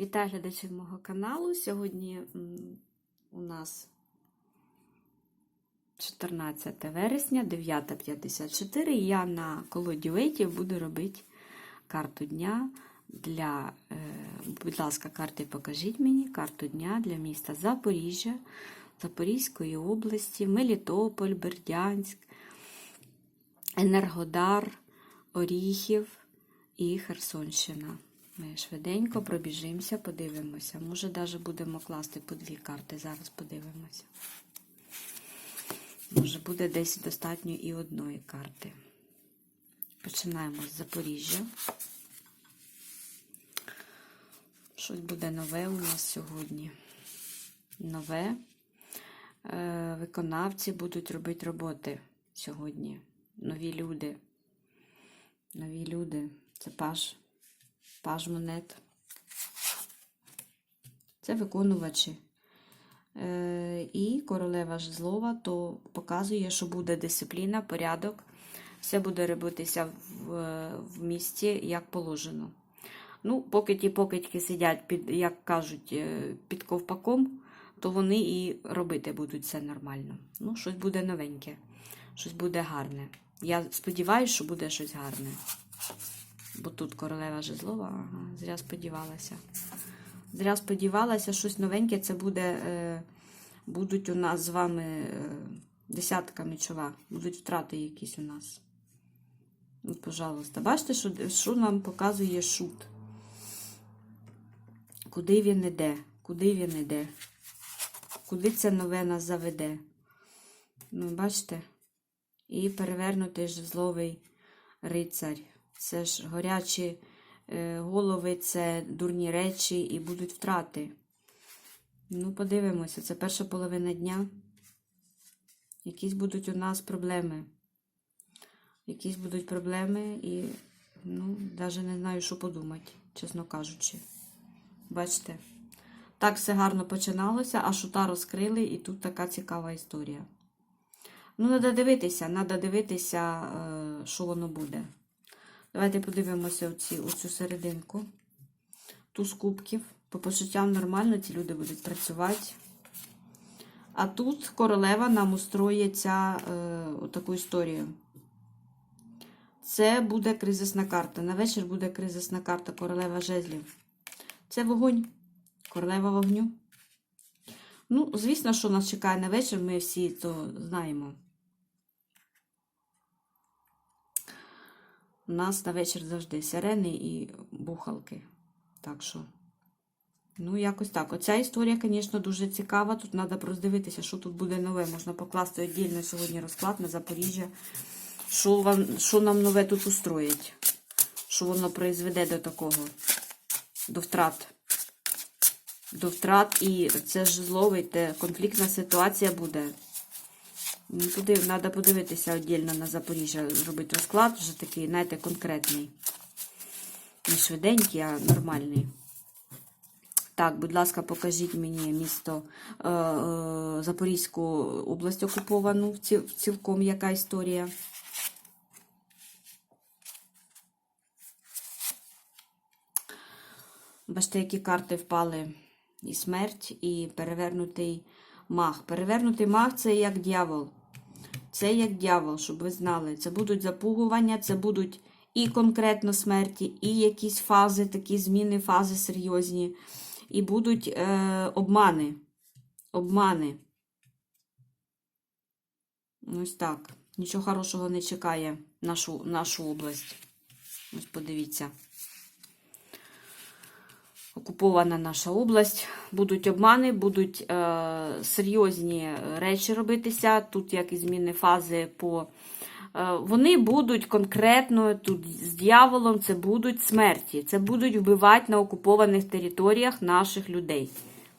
Вітаю глядачів мого каналу. Сьогодні у нас 14 вересня, 9.54. Я на колоді Вейтів буду робити карту дня для, е, будь ласка, карти покажіть мені, карту дня для міста Запоріжжя, Запорізької області, Мелітополь, Бердянськ, Енергодар, Оріхів і Херсонщина. Ми швиденько пробіжимося, подивимося. Може, навіть будемо класти по дві карти. Зараз подивимося. Може, буде десь достатньо і одної карти. Починаємо з Запоріжжя. Щось буде нове у нас сьогодні. Нове. Е, Виконавці будуть робити роботи сьогодні. Нові люди. Нові люди. Це паш. Паж монет. Це виконувачі. Е, і королева жезлова, то показує, що буде дисципліна, порядок. Все буде робитися в, в місті як положено. Ну, поки ті покидьки сидять, під, як кажуть, е, під ковпаком, то вони і робити будуть все нормально. Ну, щось буде новеньке, щось буде гарне. Я сподіваюся, що буде щось гарне. Бо тут королева жезлова, ага, зря сподівалася. Зря сподівалася, щось новеньке це буде, е, будуть у нас з вами е, десятка мечова, будуть втрати якісь у нас. Ну, пожалуйста. Бачите, що, що нам показує шут? Куди він іде? Куди він іде? Куди це нове нас заведе? Ну, бачите? І перевернутий жезловий рицарь. Це ж горячі е, голови, це дурні речі і будуть втрати. Ну, подивимося, це перша половина дня. Якісь будуть у нас проблеми. Якісь будуть проблеми і, ну, навіть не знаю, що подумати, чесно кажучи. Бачите? Так все гарно починалося, а шута розкрили, і тут така цікава історія. Ну, треба дивитися, треба дивитися, е, що воно буде. Давайте подивимося оці, оцю серединку. Туз кубків. По почуттям нормально, ці люди будуть працювати. А тут королева нам устроїться е, таку історію. Це буде кризисна карта. На вечір буде кризисна карта королева жезлів. Це вогонь. Королева вогню. Ну, звісно, що нас чекає на вечір, ми всі то знаємо. У нас на вечір завжди сирени і бухалки. Так що, ну, якось так. Оця історія, звісно, дуже цікава. Тут треба роздивитися, що тут буде нове. Можна покласти віддільно сьогодні розклад на Запоріжжя. Що, вам, що нам нове тут устроїть? Що воно призведе до такого, до втрат. До втрат і це ж зловий, те конфліктна ситуація буде. Туди треба подивитися віддільно на Запоріжжя, зробити розклад вже такий, знаєте, конкретний. Не швиденький, а нормальний. Так, будь ласка, покажіть мені місто е, е, Запорізьку область окуповану, цілком яка історія. Бачите, які карти впали. І смерть, і перевернутий маг. Перевернутий маг це як дьявол. Це як дьявол, щоб ви знали. Це будуть запугування, це будуть і конкретно смерті, і якісь фази, такі зміни, фази серйозні. І будуть е, обмани. Обмани. Ось так. Нічого хорошого не чекає нашу, нашу область. Ось подивіться. Окупована наша область. Будуть обмани, будуть е, серйозні речі робитися. Тут як і зміни фази по. Е, вони будуть конкретно тут з дьяволом, це будуть смерті. Це будуть вбивати на окупованих територіях наших людей.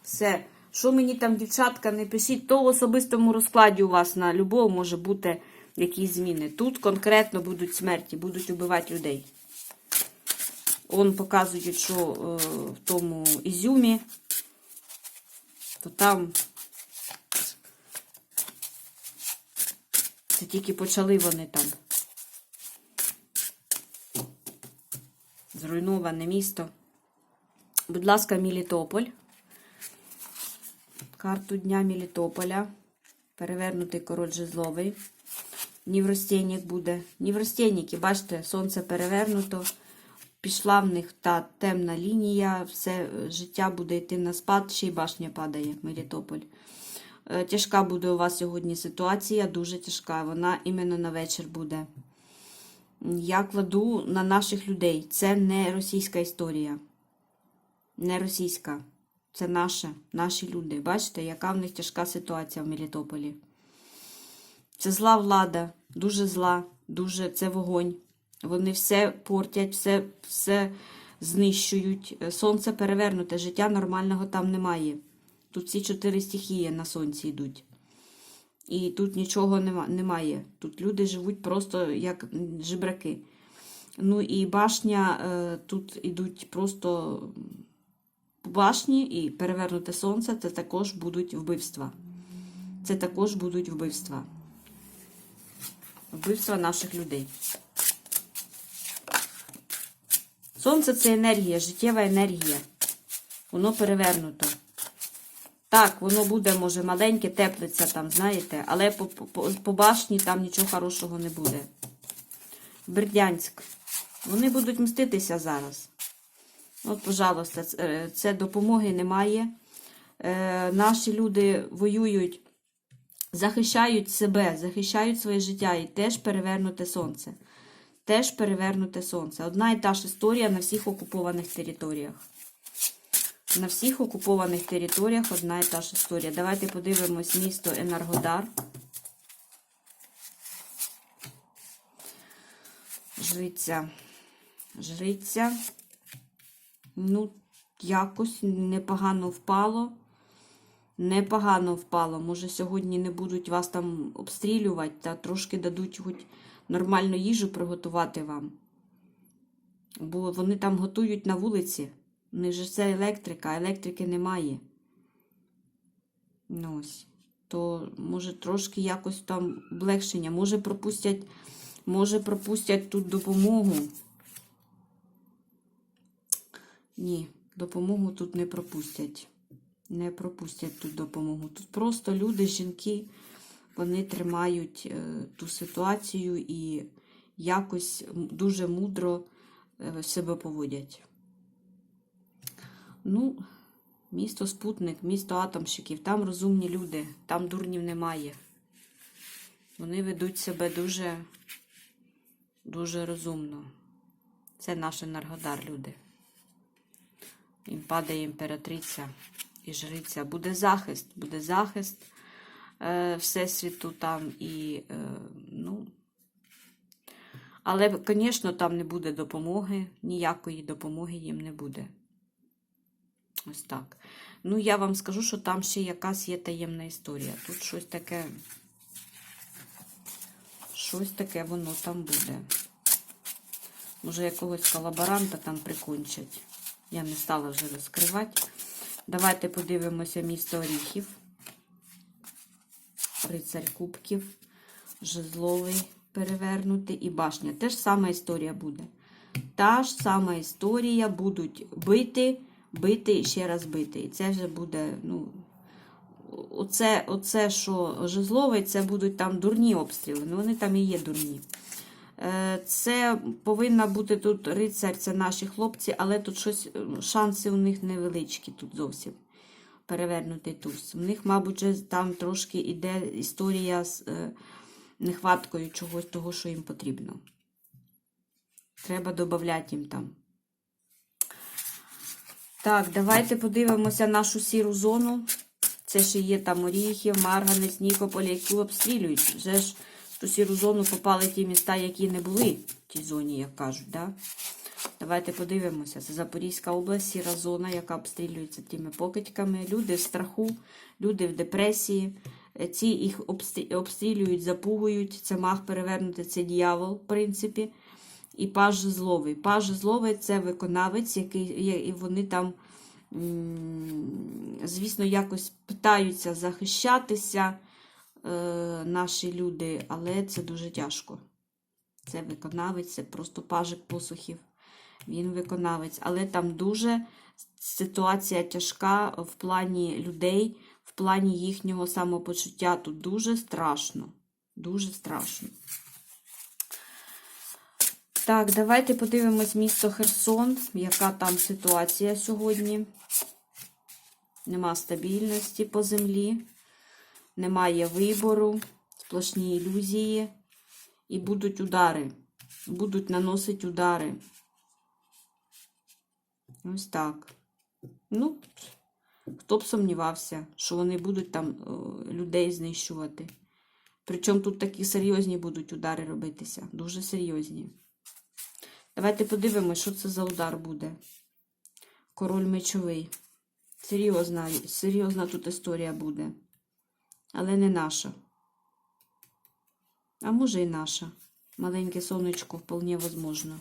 Все. Що мені там, дівчатка, не пишіть, то в особистому розкладі у вас на любого може бути якісь зміни. Тут конкретно будуть смерті, будуть вбивати людей. Он показують, що е, в тому Ізюмі, то там це тільки почали вони там. Зруйноване місто. Будь ласка, Мілітополь. Карту дня Мілітополя. Перевернутий король жезловий. Нівростєнік буде. Нівростєніки, бачите, сонце перевернуто. Пішла в них та темна лінія, все е, життя буде йти на спад, ще й башня падає, Мелітополь. Е, Тяжка буде у вас сьогодні ситуація, дуже тяжка. Вона іменно на вечір буде. Я кладу на наших людей. Це не російська історія. Не російська. Це наше, наші люди. Бачите, яка в них тяжка ситуація в Мелітополі. Це зла влада, дуже зла, дуже це вогонь. Вони все портять, все, все знищують. Е, Сонце перевернуте, життя нормального там немає. Тут всі чотири стихії на сонці йдуть. І тут нічого немає. Тут люди живуть просто як жебраки. Ну і башня, е, тут ідуть просто башні і перевернуте сонце це також будуть вбивства. Це також будуть вбивства. Вбивства наших людей. Сонце це енергія, життєва енергія. Воно перевернуто. Так, воно буде, може, маленьке, теплиться там, знаєте, але по, по, по башні там нічого хорошого не буде. Бердянськ. Вони будуть мститися зараз. От, пожалуйста, це, е, це допомоги немає. Е, наші люди воюють, захищають себе, захищають своє життя і теж перевернуте сонце. Теж перевернуте сонце. Одна і та ж історія на всіх окупованих територіях. На всіх окупованих територіях одна і та ж історія. Давайте подивимось місто Енергодар. Жриця. Жриця. Ну, якось непогано впало. Непогано впало. Може, сьогодні не будуть вас там обстрілювати, та трошки дадуть хоч нормальну їжу приготувати вам. Бо вони там готують на вулиці. У них же це електрика, а електрики немає. Ну ось. То, може, трошки якось там облегшення. Може, пропустять, може, пропустять тут допомогу. Ні, допомогу тут не пропустять. Не пропустять тут допомогу. Тут просто люди, жінки, вони тримають е, ту ситуацію і якось дуже мудро е, себе поводять. Ну, місто спутник, місто атомщиків, там розумні люди, там дурнів немає. Вони ведуть себе дуже, дуже розумно. Це наш енергодар, люди. Їм падає імператриця і жриця. Буде захист, буде захист Всесвіту там і, е, ну. Але, звісно, там не буде допомоги, ніякої допомоги їм не буде. Ось так. Ну, я вам скажу, що там ще якась є таємна історія. Тут щось таке. Щось таке воно там буде. Може, якогось колаборанта там прикончать. Я не стала вже розкривати. Давайте подивимося місто Оріхів. Рицарь Кубків, Жезловий перевернутий і башня. Теж сама історія буде. Та ж сама історія будуть бити, бити і ще раз бити. І це вже буде, ну, оце, оце що Жезловий, це будуть там дурні обстріли. Ну, вони там і є дурні. Е, Це повинна бути тут рицарь, це наші хлопці, але тут щось, е, шанси у них невеличкі тут зовсім. Перевернутий туз. У них, мабуть, там трошки іде історія з е, нехваткою чогось того, що їм потрібно. Треба додати їм там. Так, давайте подивимося нашу сіру зону. Це ще є там Оріхів, Марганець, Нікополь, які обстрілюють. Вже ж в ту сіру зону попали ті міста, які не були в тій зоні, як кажуть. Да? Давайте подивимося. Це Запорізька область, сіра зона, яка обстрілюється тими покидьками. Люди в страху, люди в депресії. Е, Ці їх обстрілюють, запугують. Це маг перевернути, це дьявол, в принципі. І паж зловий. Паж зловий це виконавець, який і вони там, звісно, якось питаються захищатися е, наші люди, але це дуже тяжко. Це виконавець, це просто пажик посухів. Він виконавець, але там дуже Ситуація тяжка в плані людей, в плані їхнього самопочуття. Тут дуже страшно. Дуже страшно. Так, давайте подивимось місто Херсон, яка там ситуація сьогодні. Нема стабільності по землі, немає вибору, сплошні ілюзії. І будуть удари. Будуть наносити удари. Ось так. Ну, хто б сумнівався, що вони будуть там людей знищувати. Причому тут такі серйозні будуть удари робитися. Дуже серйозні. Давайте подивимось, що це за удар буде. Король мечовий. Серйозна, серйозна тут історія буде. Але не наша. А може і наша. Маленьке сонечко, вполне возможно.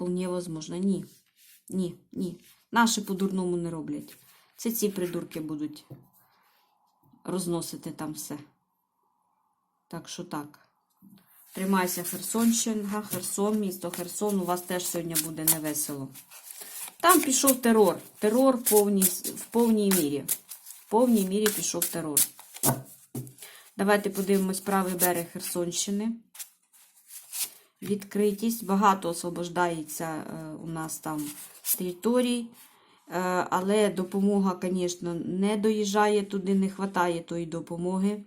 Вполне возможно. Ні. Ні, ні. Наші по-дурному не роблять. Це ці придурки будуть розносити там все. Так що так. Тримайся, Херсонщина, Херсон, місто Херсон. У вас теж сьогодні буде невесело. Там пішов терор. Терор в повній, в повній мірі. В повній мірі пішов терор. Давайте подивимось правий берег Херсонщини. Відкритість. Багато освобождається е, у нас там територій. Е, але допомога, звісно, не доїжджає туди, не вистачає тої допомоги.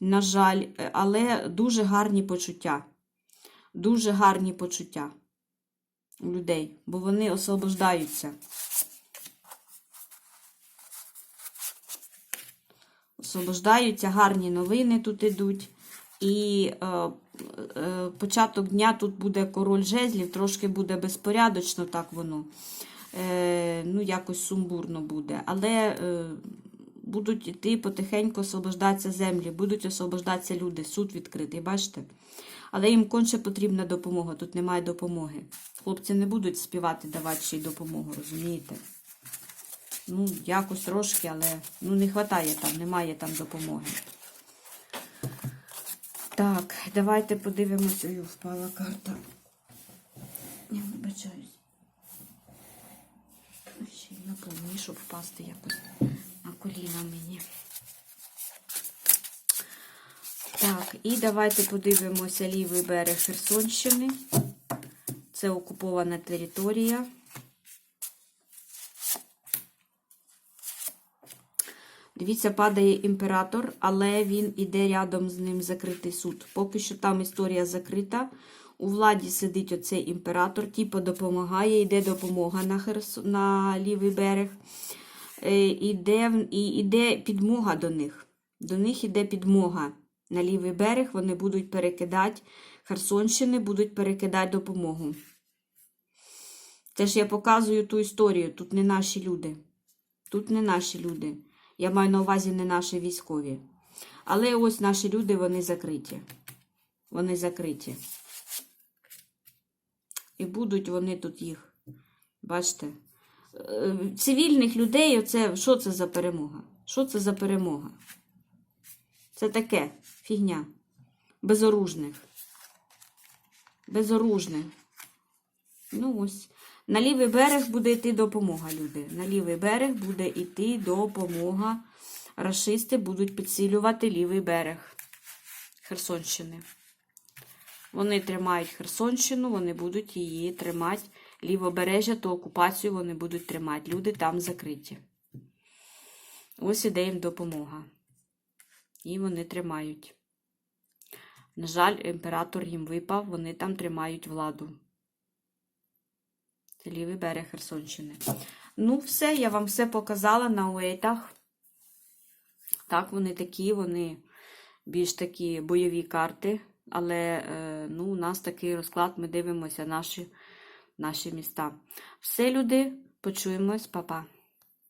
На жаль, Е, але дуже гарні почуття. Дуже гарні почуття у людей, бо вони освобождаються. Освобождаються, гарні новини тут ідуть. І е, початок дня тут буде король жезлів, трошки буде безпорядочно, так воно. Е, ну, якось сумбурно буде. Але е, будуть йти потихеньку освобождатися землі, будуть освобождатися люди, суд відкритий, бачите? Але їм конче потрібна допомога. Тут немає допомоги. Хлопці не будуть співати, давати ще й допомогу, розумієте? Ну, якось трошки, але ну, не вистачає там, немає там допомоги. Так, давайте подивимося. Ой, впала карта. Я вибачаюсь. Ще й наповнюю, щоб впасти якось на коліна мені. Так, і давайте подивимося лівий берег Херсонщини. Це окупована територія. Дивіться, падає імператор, але він іде рядом з ним закритий суд. Поки що там історія закрита. У владі сидить оцей імператор, типу допомагає, йде допомога на Херс... на лівий берег. Е, Іде, і іде підмога до них. До них іде підмога. На лівий берег вони будуть перекидати Херсонщини, будуть перекидати допомогу. Це ж я показую ту історію. Тут не наші люди. Тут не наші люди. Я маю на увазі не наші військові. Але ось наші люди, вони закриті. Вони закриті. І будуть вони тут їх. Бачите? Е, Цивільних людей, оце, що це за перемога? Що це за перемога? Це таке фігня. Безоружних. Безоружних. Ну ось. На лівий берег буде йти допомога, люди. На лівий берег буде йти допомога. Рашисти будуть підсилювати лівий берег Херсонщини. Вони тримають Херсонщину, вони будуть її тримати. Лівобережжя, то окупацію вони будуть тримати. Люди там закриті. Ось іде їм допомога. І вони тримають. На жаль, імператор їм випав, вони там тримають владу. Це лівий берег Херсонщини. Ну, все, я вам все показала на уейтах. Так, вони такі, вони більш такі бойові карти. Але е, ну, у нас такий розклад, ми дивимося наші, наші міста. Все, люди, почуємось, па-па.